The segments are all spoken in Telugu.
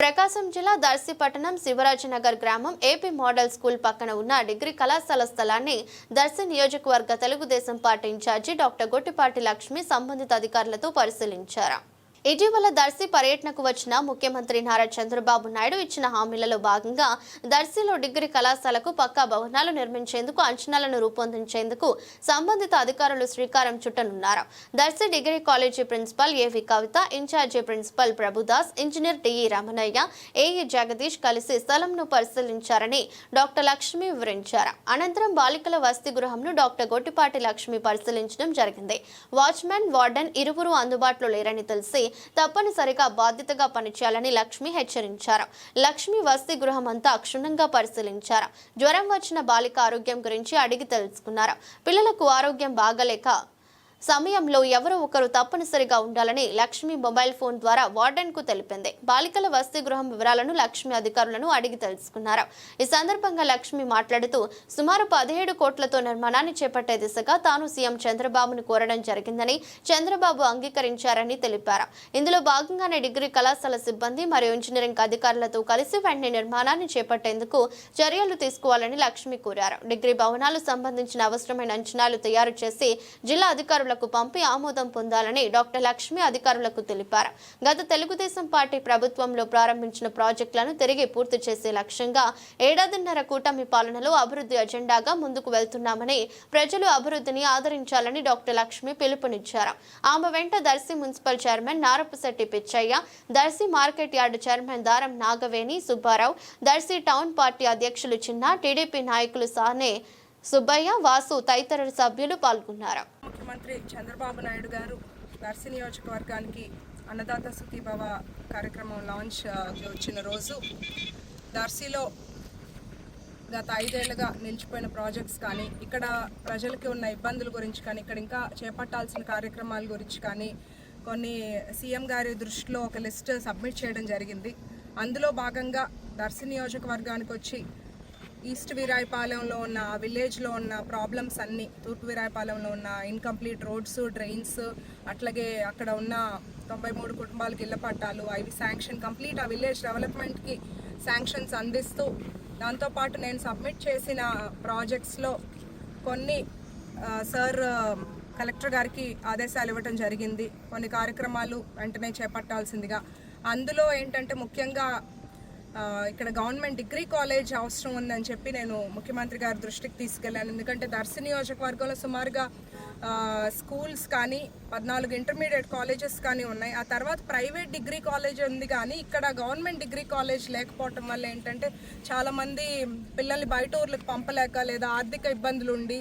ప్రకాశం జిల్లా దర్శిపట్టణం శివరాజనగర్ గ్రామం ఏపీ మోడల్ స్కూల్ పక్కన ఉన్న డిగ్రీ కళాశాల స్థలాన్ని దర్శి నియోజకవర్గ Telugu Desam party incharge doctor Gottipati Lakshmi సంబంధిత అధికారులతో పరిశీలించారు. ఇటీవల దర్శి పర్యటనకు వచ్చిన ముఖ్యమంత్రి నారా చంద్రబాబు నాయుడు ఇచ్చిన హామీలలో భాగంగా దర్శిలో డిగ్రీ కళాశాలకు పక్కా భవనాలు నిర్మించేందుకు అంచనాలను రూపొందించేందుకు సంబంధిత అధికారులు శ్రీకారం చుట్టనున్నారు. Darsi degree college principal AV Kavitha incharge principal Prabhudas engineer DE Ramanaiah AE Jagadish కలిసి స్థలంను పరిశీలించారని డాక్టర్ లక్ష్మి వివరించారు. అనంతరం బాలికల వసతి గృహంను డాక్టర్ గొట్టిపాటి లక్ష్మి పరిశీలించడం జరిగింది. వాచ్మెన్ వార్డెన్ ఇరువురు అందుబాటులో లేరని తెలిసి తప్పనిసరిగా బాధ్యతగా పనిచేయాలని లక్ష్మి హెచ్చరించారు. లక్ష్మి వసతి గృహం అంతా క్షుణ్ణంగా పరిశీలించారు. జ్వరం వచ్చిన బాలిక ఆరోగ్యం గురించి అడిగి తెలుసుకున్నారు. పిల్లలకు ఆరోగ్యం బాగలేక సమయంలో ఎవరో ఒకరు తప్పనిసరిగా ఉండాలని లక్ష్మి మొబైల్ ఫోన్ ద్వారా వార్డెన్కు తెలిపింది. బాలికల వసతి గృహం వివరాలను లక్ష్మి అధికారులను అడిగి తెలుసుకున్నారు. ఈ సందర్భంగా లక్ష్మి మాట్లాడుతూ సుమారు పదిహేడు కోట్లతో నిర్మాణాన్ని చేపట్టే దిశగా తాను సీఎం చంద్రబాబును కోరడం జరిగిందని చంద్రబాబు అంగీకరించారని తెలిపారు. ఇందులో భాగంగానే డిగ్రీ కళాశాల సిబ్బంది మరియు ఇంజనీరింగ్ అధికారులతో కలిసి వెంటనే నిర్మాణాన్ని చేపట్టేందుకు చర్యలు తీసుకోవాలని లక్ష్మి కోరారు. డిగ్రీ భవనాలు సంబంధించిన అవసరమైన అంచనాలు తయారు చేసి జిల్లా అధికారులు అధికారులకు పంపి ఆమోదం పొందాలని డాక్టర్ లక్ష్మి అధికారులకు తెలిపారు. గత తెలుగుదేశం పార్టీ ప్రభుత్వంలో ప్రారంభించిన ప్రాజెక్టులను తిరిగి పూర్తి చేసే లక్ష్యంగా ఏడాదిన్నర కూటమి పాలనలో అభివృద్ధి అజెండాగా ముందుకు వెళ్తున్నామని ప్రజలు అభివృద్ధిని ఆదరించాలని డాక్టర్ లక్ష్మి పిలుపునిచ్చారు. ఆమె వెంట Darsi municipal chairman Narapasetti Pichaiah Darsi market yard chairman Daram Nagaveni Subbarao Darsi town party అధ్యక్షులు చిన్న టీడీపీ నాయకులు సానే సుబ్బయ్య వాసు తదితర సభ్యులు పాల్గొన్నారు. ముఖ్యమంత్రి చంద్రబాబు నాయుడు గారు దర్శి నియోజకవర్గానికి అన్నదాత సుఖీభవ కార్యక్రమం లాంచ్ వచ్చిన రోజు దర్శిలో గత ఐదేళ్ళుగా నిలిచిపోయిన ప్రాజెక్ట్స్ కానీ ఇక్కడ ప్రజలకి ఉన్న ఇబ్బందుల గురించి కానీ ఇక్కడ ఇంకా చేపట్టాల్సిన కార్యక్రమాల గురించి కానీ కొన్ని సీఎం గారి దృష్టిలో ఒక లిస్ట్ సబ్మిట్ చేయడం జరిగింది. అందులో భాగంగా దర్శి నియోజకవర్గానికి వచ్చి ఈస్ట్ వీరాయపాలెంలో ఉన్న విలేజ్లో ఉన్న ప్రాబ్లమ్స్ అన్నీ తూర్పు వీరాయపాలెంలో ఉన్న ఇన్కంప్లీట్ రోడ్స్ డ్రైన్స్ అట్లాగే అక్కడ ఉన్న తొంభై మూడు కుటుంబాలకు ఇళ్ళ పట్టాలు అవి శాంక్షన్ కంప్లీట్ ఆ విలేజ్ డెవలప్మెంట్కి శాంక్షన్స్ అందిస్తూ దాంతోపాటు నేను సబ్మిట్ చేసిన ప్రాజెక్ట్స్లో కొన్ని సార్ కలెక్టర్ గారికి ఆదేశాలు ఇవ్వటం జరిగింది. కొన్ని కార్యక్రమాలు వెంటనే చేపట్టాల్సిందిగా. అందులో ఏంటంటే ముఖ్యంగా ఇక్కడ గవర్నమెంట్ డిగ్రీ కాలేజ్ అవసరం ఉందని చెప్పి నేను ముఖ్యమంత్రి గారి దృష్టికి తీసుకెళ్ళాను. ఎందుకంటే దర్శి నియోజకవర్గంలో సుమారుగా స్కూల్స్ కానీ పద్నాలుగు ఇంటర్మీడియట్ కాలేజెస్ కానీ ఉన్నాయి. ఆ తర్వాత ప్రైవేట్ డిగ్రీ కాలేజ్ ఉంది కానీ ఇక్కడ గవర్నమెంట్ డిగ్రీ కాలేజ్ లేకపోవటం వల్ల ఏంటంటే చాలామంది పిల్లల్ని బయట ఊర్లకు పంపలేక లేదా ఆర్థిక ఇబ్బందులు ఉండి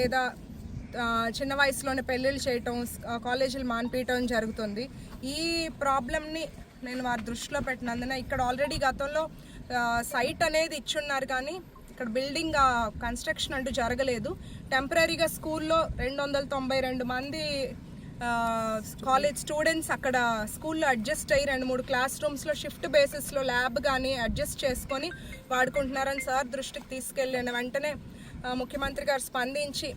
లేదా చిన్న వయసులోనే పెళ్ళిళ్ళు చేయటం కాలేజీలు మాన్పీయటం జరుగుతుంది. ఈ ప్రాబ్లమ్ని నేను వారి దృష్టిలో పెట్టినందున ఇక్కడ ఆల్రెడీ గతంలో సైట్ అనేది ఇచ్చున్నారు కానీ ఇక్కడ బిల్డింగ్ కన్స్ట్రక్షన్ అంటూ జరగలేదు. టెంపరీగా స్కూల్లో రెండు వందల తొంభై రెండు మంది కాలేజ్ స్టూడెంట్స్ అక్కడ స్కూల్లో అడ్జస్ట్ అయ్యి రెండు మూడు క్లాస్ రూమ్స్లో షిఫ్ట్ బేసిస్లో ల్యాబ్ కానీ అడ్జస్ట్ చేసుకొని వాడుకుంటున్నారని సార్ దృష్టికి తీసుకెళ్ళిన వెంటనే ముఖ్యమంత్రి గారు స్పందించి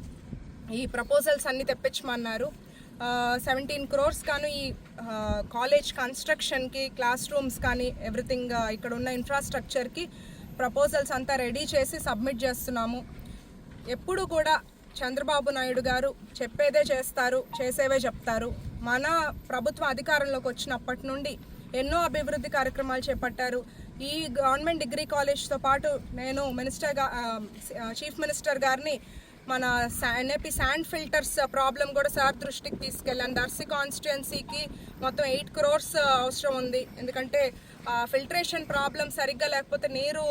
ఈ ప్రపోజల్స్ అన్ని తెప్పించమన్నారు. సెవెంటీన్ క్రోర్స్ కానీ ఈ కాలేజ్ కన్స్ట్రక్షన్కి క్లాస్ రూమ్స్ కానీ ఎవ్రీథింగ్ ఇక్కడ ఉన్న ఇన్ఫ్రాస్ట్రక్చర్కి ప్రపోజల్స్ అంతా రెడీ చేసి సబ్మిట్ చేస్తున్నాము. ఎప్పుడు కూడా చంద్రబాబు నాయుడు గారు చెప్పేదే చేస్తారు చేసేవే చెప్తారు. మన ప్రభుత్వ అధికారంలోకి వచ్చినప్పటి నుండి ఎన్నో అభివృద్ధి కార్యక్రమాలు చేపట్టారు. ఈ గవర్నమెంట్ డిగ్రీ కాలేజ్తో పాటు నేను మినిస్టర్గా చీఫ్ మినిస్టర్ గారిని మన ఎన్ఏపి శాండ్ ఫిల్టర్స్ ప్రాబ్లం కూడా సార్ దృష్టికి తీసుకెళ్ళాను. దర్శి కాన్స్టిట్యున్సీకి మొత్తం ఎయిట్ క్రోర్స్ uh, అవసరం ఉంది. ఎందుకంటే ఫిల్టరేషన్ ప్రాబ్లం సరిగ్గా లేకపోతే నీరు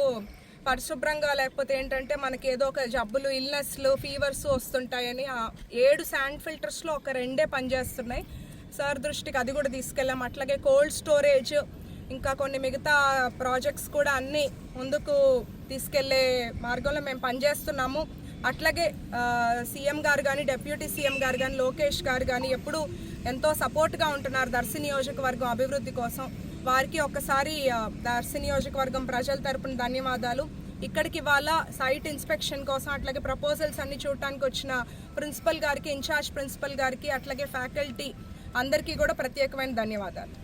పరిశుభ్రంగా లేకపోతే ఏంటంటే మనకి ఏదో ఒక జబ్బులు ఇల్నెస్లు ఫీవర్స్ వస్తుంటాయని ఏడు శాండ్ ఫిల్టర్స్లో ఒక రెండే పనిచేస్తున్నాయి. సార్ దృష్టికి అది కూడా తీసుకెళ్ళాం అట్లాగే కోల్డ్ స్టోరేజ్ ఇంకా కొన్ని మిగతా ప్రాజెక్ట్స్ కూడా అన్నీ ముందుకు తీసుకెళ్ళే మార్గంలో మేము పనిచేస్తున్నాము. అట్లాగే సీఎం గారు కానీ డెప్యూటీ సీఎం గారు కానీ లోకేష్ గారు కానీ ఎప్పుడు ఎంతో సపోర్ట్గా ఉంటున్నారు దర్శి నియోజకవర్గం అభివృద్ధి కోసం. వారికి ఒక్కసారి దర్శి నియోజకవర్గం ప్రజల తరపున ధన్యవాదాలు. ఇక్కడికి ఇవాళ సైట్ ఇన్స్పెక్షన్ కోసం అట్లాగే ప్రపోజల్స్ అన్ని చూడటానికి వచ్చిన ప్రిన్సిపల్ గారికి ఇన్ఛార్జ్ ప్రిన్సిపల్ గారికి అట్లాగే ఫ్యాకల్టీ అందరికీ కూడా ప్రత్యేకమైన ధన్యవాదాలు.